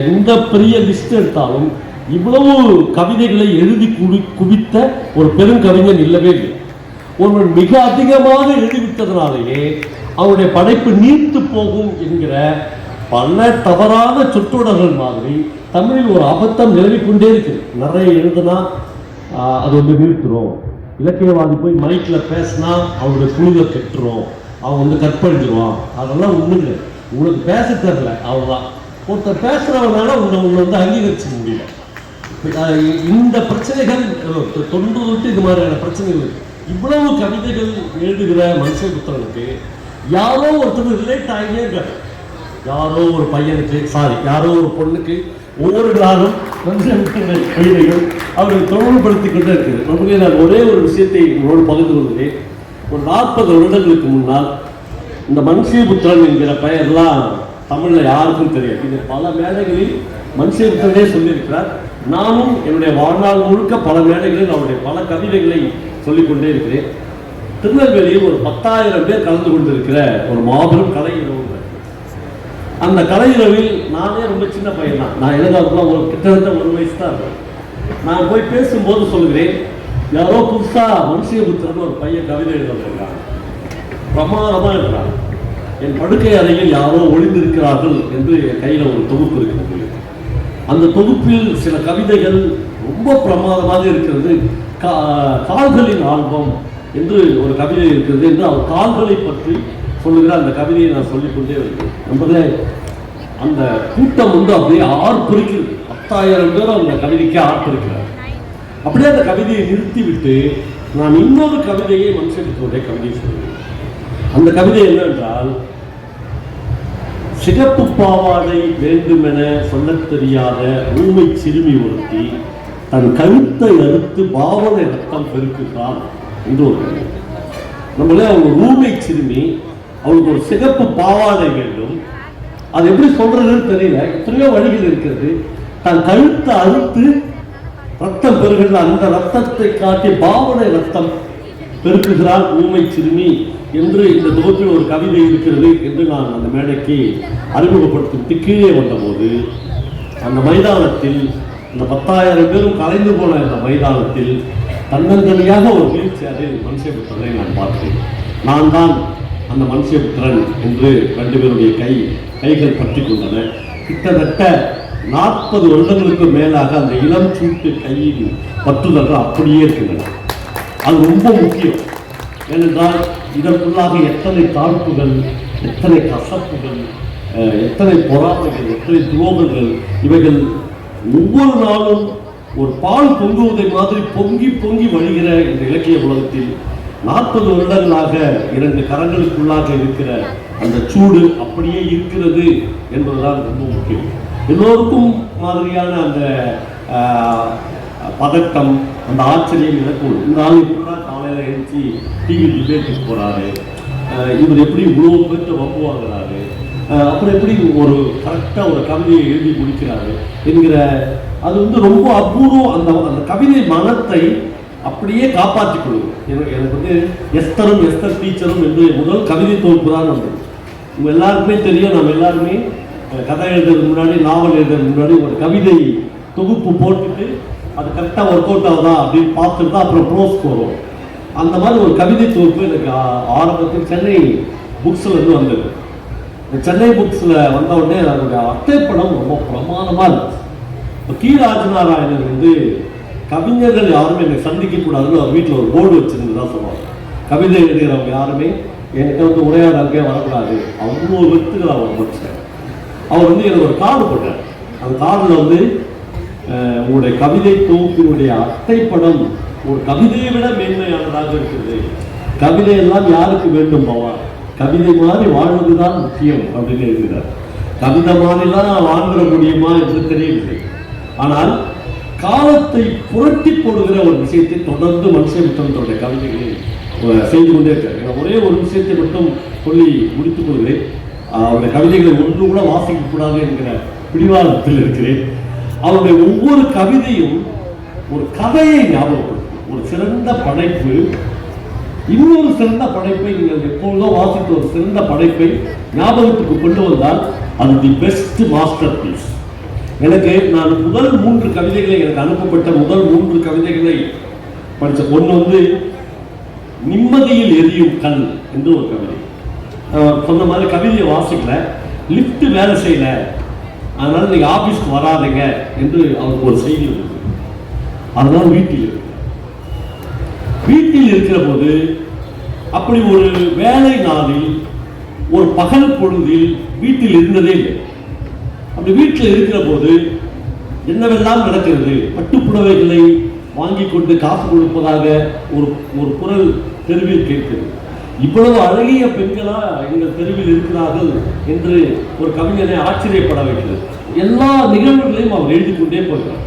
எந்த பெரிய லிஸ்ட் எடுத்தாலும் இவ்வளவு கவிதைகளை எழுதி குவி குவித்த ஒரு பெருங்கவிஞன் இல்லவே இல்லை. ஒருவன் மிக அதிகமாக எழுதிவிட்டதனாலேயே அவருடைய படைப்பு நீர்த்து போகும் என்கிற பல தவறான சொற்றொடர்கள் மாதிரி தமிழில் ஒரு அபத்தம் நிலவிக் கொண்டே இருக்குது நிறைய எழுதுனா ஆஹ், அது வந்து நிறுத்துறோம். இலக்கியவாதி போய் மைக்கில் பேசினா அவனுடைய புனித கெட்டுரும். அவன் வந்து கற்பழிஞ்சிருவான். அதெல்லாம் ஒன்றுங்க இல்லை உனக்கு பேச தெரில அவ்வளோதான் ஒருத்தர் பேசுகிறவனால உன்னை உன்னை வந்து அங்கீகரிச்சிக்க முடியல. இந்த பிரச்சனைகள் தொன்று தொட்டு இது மாதிரியான பிரச்சனைகள் இவ்வளவு கவிதைகள் எழுதுகிற மனுஷபுத்திரனுக்கு யாரோ ஒருத்தர் ரிலேட் ஆகியே இருக்காரு. யாரோ ஒரு பையனுக்கு சாரி யாரோ ஒரு பொண்ணுக்கு ஒவ்வொரு நாளும் மனுஷபுத்திரன் கவிதைகள் அவர்கள் தொடர்புபடுத்தி கொண்டே இருக்குது. நமக்கு நான் ஒரே ஒரு விஷயத்தை உங்களோடு பகிர்ந்து கொள்கிறேன். ஒரு நாற்பது வருடங்களுக்கு முன்னால் இந்த மனுஷபுத்திரன் என்கிற பெயர்லாம் தமிழில் யாருக்கும் தெரியாது. இது பல மேடைகளில் மனுஷபுத்திரனே சொல்லியிருக்கிறார். நானும் என்னுடைய வாழ்நாள் முழுக்க பல மேடைகளில் அவருடைய பல கவிதைகளை சொல்லிக்கொண்டே இருக்கிறேன். திருநெல்வேலியில் ஒரு பத்தாயிரம் பேர் கலந்து கொண்டிருக்கிற ஒரு மாபெரும் கலை இரவு அந்த கலை இரவில் நானே ரொம்ப சின்ன பையன் தான் நான் எழுதாதுலாம் ஒரு கிட்டத்தட்ட ஒரு வயசு தான் இருப்பேன் நான் போய் பேசும்போது சொல்கிறேன் யாரோ புதுசா மனுஷபுத்திரன் ஒரு பையன் கவிதை எழுத வந்திருக்காங்க பிரமாதமாக இருக்கிறான் என் படுக்கை அறையில் யாரோ ஒளிந்திருக்கிறார்கள் என்று என் கையில் ஒரு தொகுப்பு இருக்கிறது. அந்த தொகுப்பில் சில கவிதைகள் ரொம்ப பிரமாதமாக இருக்கிறது. கா- கால்களின் ஆல்பம் என்று ஒரு கவிதை இருக்கிறது என்று அவர் கால்களை பற்றி சொல்லுகிற அந்த கவிதையை நான் சொல்லிக்கொண்டே வருகிறேன். நம்பளே அந்த கூட்டம் வந்து அப்படியே ஆர்ப்பரிக்கிறது. பத்தாயிரம் பேர் அந்த கவிதைக்கு ஆர்ப்பரிக்கிறார். அப்படியே அந்த கவிதையை நிறுத்திவிட்டு நான் இன்னொரு கவிதையை மனுஷனுக்கு கவிதையை சொல்லுவேன் அந்த கவிதை என்னவென்றால் சிகப்பு பாவாடை வேண்டுமென சொல்லத் தெரியாத ஊமை சிறுமி ஒருத்தி தன் கழுத்தை அறுத்து பாவனை ரத்தம் பெருக்குகிறான் என்று ஒரு நம்மளே அவங்க ஊமை சிறுமி அவளுக்கு ஒரு சிகப்பு பாவாடை வேண்டும். அது எப்படி சொல்றதுன்னு தெரியல. எத்தனையோ வழிகள் இருக்கிறது. தன் கழுத்தை அறுத்து ரத்தம் பெறுகிற அந்த ரத்தத்தை காட்டி பாவனை ரத்தம் பெருக்குகிறாள் ஊமை சிறுமி. என்று இந்த தொகுப்பில் ஒரு கவிதை இருக்கிறது என்று நான் அந்த மேடைக்கு அறிமுகப்படுத்திவிட்டு கீழே வந்தபோது அந்த மைதானத்தில் இந்த பத்தாயிரம் பேரும் கலைந்து போன இந்த மைதானத்தில் தன்னந்தனியாக ஒரு வீல் சேரில் மனுஷபுத்திரனை நான் பார்த்தேன். நான் தான் அந்த மனுஷபுத்திரன் என்று ரெண்டு பேருடைய கை கைகள் பற்றி கொண்டன. கிட்டத்தட்ட நாற்பது வருடங்களுக்கு மேலாக அந்த இளம் சூட்டு கையின் பற்றுதல்கள் அப்படியே இருக்கின்றன. அது ரொம்ப முக்கியம். ஏனென்றால் இதற்குள்ளாக எத்தனை தாழ்ப்புகள் எத்தனை கசப்புகள் எத்தனை பொறாமைகள் எத்தனை துரோகங்கள் இவைகள் ஒவ்வொரு நாளும் ஒரு பால் பொங்குவதை மாதிரி பொங்கி பொங்கி வழிகிற இந்த இலக்கிய உலகத்தில் நாற்பது வருடங்களாக இரண்டு கரங்களுக்குள்ளாக இருக்கிற அந்த சூடு அப்படியே இருக்கிறது என்பதுதான் ரொம்ப முக்கியம் எல்லோருக்கும் மாதிரியான அந்த பதட்டம் அந்த ஆச்சரியம் எனக்கு உண்டு. இந்த ஆள் எழுச்சி டிவி டிபேட்டுக்கு போகிறாரு இவர் எப்படி இவ்வளோ பேர்த்த வம்பு வாங்குறாரு? அப்புறம் எப்படி ஒரு கரெக்டாக ஒரு கவிதையை எழுதி முடிக்கிறாரு என்கிற அது வந்து ரொம்ப அபூர்வம். அந்த அந்த கவிதை மனத்தை அப்படியே காப்பாற்றிக் கொள்ளும் எனக்கு எனக்கு வந்து எஸ்தரும் எஸ்தர் டீச்சரும் என்று முதல் கவிதை தொகுப்பு தான் வந்து உங்க எல்லாருக்குமே தெரியும் நம்ம எல்லாருமே கதை எழுதுறதுக்கு முன்னாடி நாவல் எழுதுறதுக்கு முன்னாடி ஒரு கவிதை தொகுப்பு போட்டுட்டு அது கரெக்டாக ஒர்க் அவுட் ஆகுதா அப்படின்னு பார்த்துட்டு தான் அப்புறம் ப்ரோஸ்க்கு வரும் அந்த மாதிரி ஒரு கவிதை தொகுப்பு எனக்கு ஆரம்பத்தில் சென்னை புக்ஸ்ல இருந்து வந்தது. இந்த சென்னை புக்ஸில் வந்த உடனே அதனுடைய அட்டைப்படம் ரொம்ப பிரமாதமாக இருந்துச்சு. இப்போ கி. ராஜநாராயணன் வந்து கவிஞர்கள் யாருமே என்னை சந்திக்க கூடாதுன்னு அவர் வீட்டில் ஒரு போர்டு வச்சிருந்ததா சொல்லுவாங்க. கவிதை எழுதுகிறவங்க யாருமே என்கிட்ட வந்து உரையாடலுக்கே வரக்கூடாது. அவ்வளோ வெத்துகள் அவர் முடிச்சார் அவர் வந்து எனக்கு ஒரு கார்டு போட்டார். அந்த கார்டில் வந்து உங்களுடைய கவிதை தொகுப்பினுடைய அட்டைப்படம் ஒரு கவிதையை விட மேன்மையானதாக இருக்கிறது. கவிதை எல்லாம் யாருக்கு வேண்டும் பவா கவிதை மாதிரி வாழ்வதுதான் முக்கியம் அப்படின்னு எழுதுகிறார். கவிதை மாதிரிலாம் நான் வாழ்ந்துட முடியுமா என்று தெரியவில்லை. ஆனால் காலத்தை புரட்டி போடுகிற ஒரு விஷயத்தை தொடர்ந்து மனுஷன் கவிதைகளில் கவிதைகளை செய்து கொண்டே இருக்கார். நான் ஒரே ஒரு விஷயத்தை மட்டும் சொல்லி முடித்துக் கொள்கிறேன். அவருடைய கவிதைகளை ஒன்று கூட வாசிக்க கூடாது என்கிற பிடிவாதத்தில் இருக்கிறேன். அவருடைய ஒவ்வொரு கவிதையும் ஒரு கதையை ஞாபகப்படுத்தும். ஒரு சிறந்த படைப்பு இன்னொரு சிறந்த படைப்பை நீங்கள் எப்பொழுதோ வாசித்த ஒரு சிறந்த படைப்பை ஞாபகத்துக்கு கொண்டு வந்தால் அது தி பெஸ்ட் மாஸ்டர் பீஸ் எனக்கு நான் முதல் மூன்று கவிதைகளை எனக்கு அனுப்பப்பட்ட முதல் மூன்று கவிதைகளை படித்த ஒன்று வந்து நிம்மதியில் எரியும் கல் என்று ஒரு கவிதை. சொன்ன மாதிரி கவிதையை வாசிக்கல லிஃப்ட் வேலை செய்யல. அதனால நீங்க ஆபீஸ்க்கு வராதீங்க என்று அவருக்கு ஒரு செய்தி இருக்கு அதனால வீட்டில் இருக்கு. வீட்டில் இருக்கிற போது அப்படி ஒரு வேலை நாளில் ஒரு பகல் பொழுதில் வீட்டில் இருந்ததே இல்லை. அப்படி வீட்டில் இருக்கிற போது என்னவெல்லாம் நடக்கிறது? பட்டுப்புடவைகளை வாங்கி கொண்டு காசு கொடுப்பதாக ஒரு ஒரு குரல் தெருவில் கேட்கிறது இவ்வளவு அழகிய பெண்களா எங்கள் தெருவில் இருக்கிறார்கள் என்று ஒரு கவிஞனை ஆச்சரியப்பட வைக்கிறது. எல்லா நிகழ்வுகளையும் அவர் எழுதி கொண்டே போகிறார்.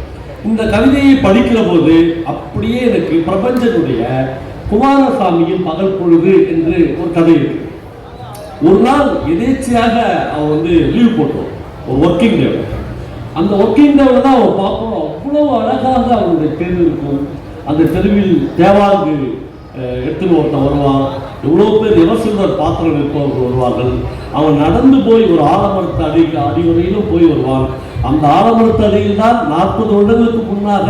இந்த கவிதையை படிக்கிற போது அப்படியே எனக்கு பிரபஞ்சனுடைய குமாரசாமியின் பகல் பொழுது என்று ஒரு கதை இருக்கு. ஒரு நாள் எதேச்சியாக அவன் வந்து லீவ் போட்டோம் ஒரு ஒர்க்கிங் டே அந்த ஒர்க்கிங் டேவில் தான் அவன் பார்ப்போம். அவ்வளோ அழகாக அவனுடைய தெரு இருக்கும். அந்த தெருவில் தேவாங்கு எடுத்துன்னு ஒருத்தன் வருவான். எவ்வளோ பேர் யமசுந்தர் பாத்திரம் விற்பவர்கள் வருவார்கள். அவன் நடந்து போய் ஒரு ஆலமரத்து அடி அடிவரையிலும் போய் வருவான். அந்த ஆலமரத்து அடியில் தான் நாற்பது வருடங்களுக்கு முன்னாக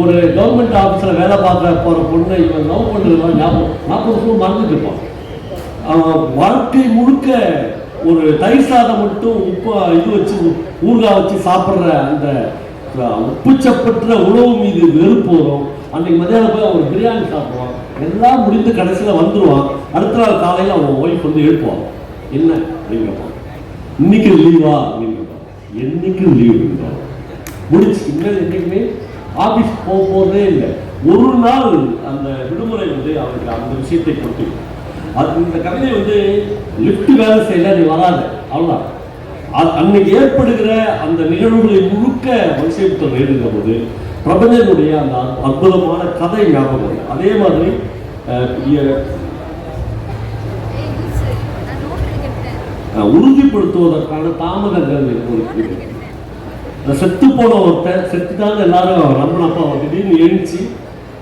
ஒரு கவர்மெண்ட் ஆஃபீஸில் வேலை பார்க்க போகிற பொண்ணை இவன் லவ் பண்ணுறதுலாம் ஞாபகம் நாற்பது வருஷம் மறந்துட்டு இருப்பான். அவன் வாழ்க்கை முழுக்க ஒரு தயிர் சாதம் மட்டும் உப்பு இது வச்சு ஊறுகாய் வச்சு சாப்பிட்ற அந்த உப்புச்சப்பற்ற உணவு மீது வெறுப்பு வரும். அன்றைக்கு மதியானம் போய் அவன் பிரியாணி சாப்பிடுவான். எல்லாம் முடிந்து கடைசியில் வந்துடுவான் அடுத்த நாள் காலையில் அவன் ஒய்ஃப் வந்து எழுப்புவான். என்ன? அப்படிங்கிறப்பான் இன்னைக்கு லீவா அப்படிங்கிறப்பான் என்னைக்கும் என்னைக்கு லீவ் இருந்தான் முடிச்சு இன்னும் என்றைக்குமே ஆஃபீஸ் போக போகிறதே இல்லை. ஒரு நாள் அந்த விடுமுறை வந்து அவருக்கு அந்த விஷயத்தை கொடுத்து. அது இந்த கவிதை வந்து லிஃப்ட் வேலை செய்யல நீ வராத. அவ்வளோதான் அன்னைக்கு ஏற்படுகிற அந்த நிகழ்வுகளை முழுக்க மனுஷபுத்தர் எழுதுகிற போது பிரபஞ்சனுடைய அந்த அற்புதமான கதை ஞாபகம் அதே மாதிரி உறுதிப்படுத்துவதற்கான தாமதங்கள் ஒரு இருக்கு. இந்த செத்து போன ஒருத்தன் செத்துட்டாங்க எல்லாரும் நம்பினப்போ அவன் திடீர்னு எழுச்சி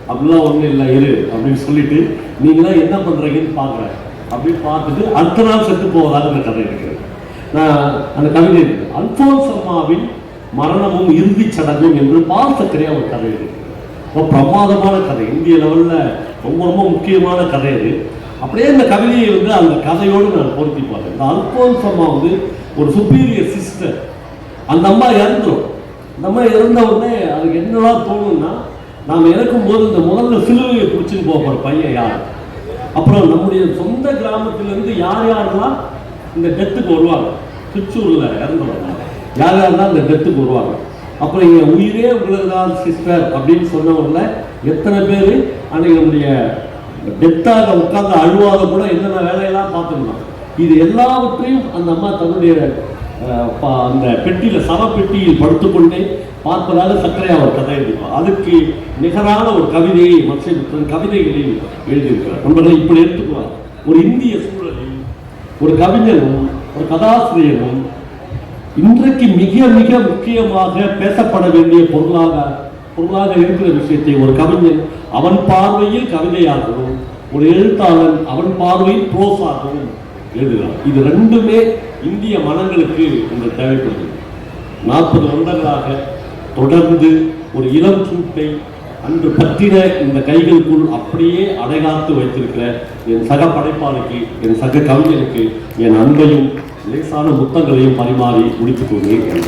அப்படிலாம் ஒன்றும் இல்லை இரு அப்படின்னு சொல்லிட்டு நீங்களாம் என்ன பண்றீங்கன்னு பார்க்குறேன் அப்படின்னு பார்த்துட்டு அடுத்த நாள் செத்து போவதாக அந்த கதை இருக்கு நான் அந்த கவிதை இருக்கு அல்போன்ஸ் அம்மாவின் மரணமும் இறுதிச் சடங்கும் என்று பார்த்த சக்கரையா ஒரு கதை இது. ரொம்ப பிரமாதமான கதை. இந்திய லெவலில் ரொம்ப ரொம்ப முக்கியமான கதை அது. அப்படியே இந்த கவிதையை வந்து அந்த கதையோடு நான் பொருத்தி பார்த்தேன் இந்த அல்போன்ஸ் அம்மா வந்து ஒரு சுப்பீரியர் சிஸ்டர் அந்த அம்மா இறந்துடும் அந்த அம்மா இறந்த உடனே அதுக்கு என்னதான் தோணும்னா நாம் இறக்கும்போது இந்த முதல்ல சிலுவையை பிடிச்சின்னு போகிற பையன் யார்? அப்புறம் நம்முடைய சொந்த கிராமத்திலேருந்து யார் யாரெல்லாம் இந்த டெத்துக்கு வருவாங்க? திருச்சூரில் இறந்துருவாங்க யார் யாரெல்லாம் இந்த டெத்துக்கு வருவாங்க? அப்புறம் இங்கே உயிரே உங்களுக்கு சிஸ்டர் அப்படின்னு சொன்னவங்கள எத்தனை பேர் அன்னைக்கு நம்முடைய டெத்தாக உட்காந்து அழுவாத கூட என்னென்ன வேலையெல்லாம் பார்த்துருந்தோம் இது எல்லாவற்றையும் அந்த அம்மா தன்னுடைய ப- அந்த பெட்டியில் சவ படுத்துக்கொண்டே பார்ப்பதாக சர்க்கரை அவர் கதை எழுதிப்பார் அதுக்கு நிகரான ஒரு கவிதையை மற்ற கவிதைகளில் எழுதியிருக்கிறார். நண்பர்களை இப்படி எடுத்துக்குவார். ஒரு இந்திய சூழலில் ஒரு கவிஞனும் ஒரு கதாசிரியரும் இன்றைக்கு மிக மிக முக்கியமாக பேசப்பட வேண்டிய பொருளாக பொருளாக இருக்கிற விஷயத்தை ஒரு கவிஞன் அவன் பார்வையில் கவிதையாகவும் ஒரு எழுத்தாளன் அவன் பார்வையில் ப்ரோஸாகவும் எழுதுகிறான் இது ரெண்டுமே இந்திய மனங்களுக்கு இன்று தேவைப்படுது நாற்பது வருடங்களாக தொடர்ந்து ஒரு இளம் சூட்டை அன்று பற்றின இந்த கைகளுக்குள் அப்படியே அடைகாத்து வைத்திருக்கிற என் சக படைப்பாளிக்கு என் சக கவிஞனுக்கு என் அன்பையும் லேசான முத்தங்களையும் பரிமாறி முடித்துக் கொள்கிறேன்.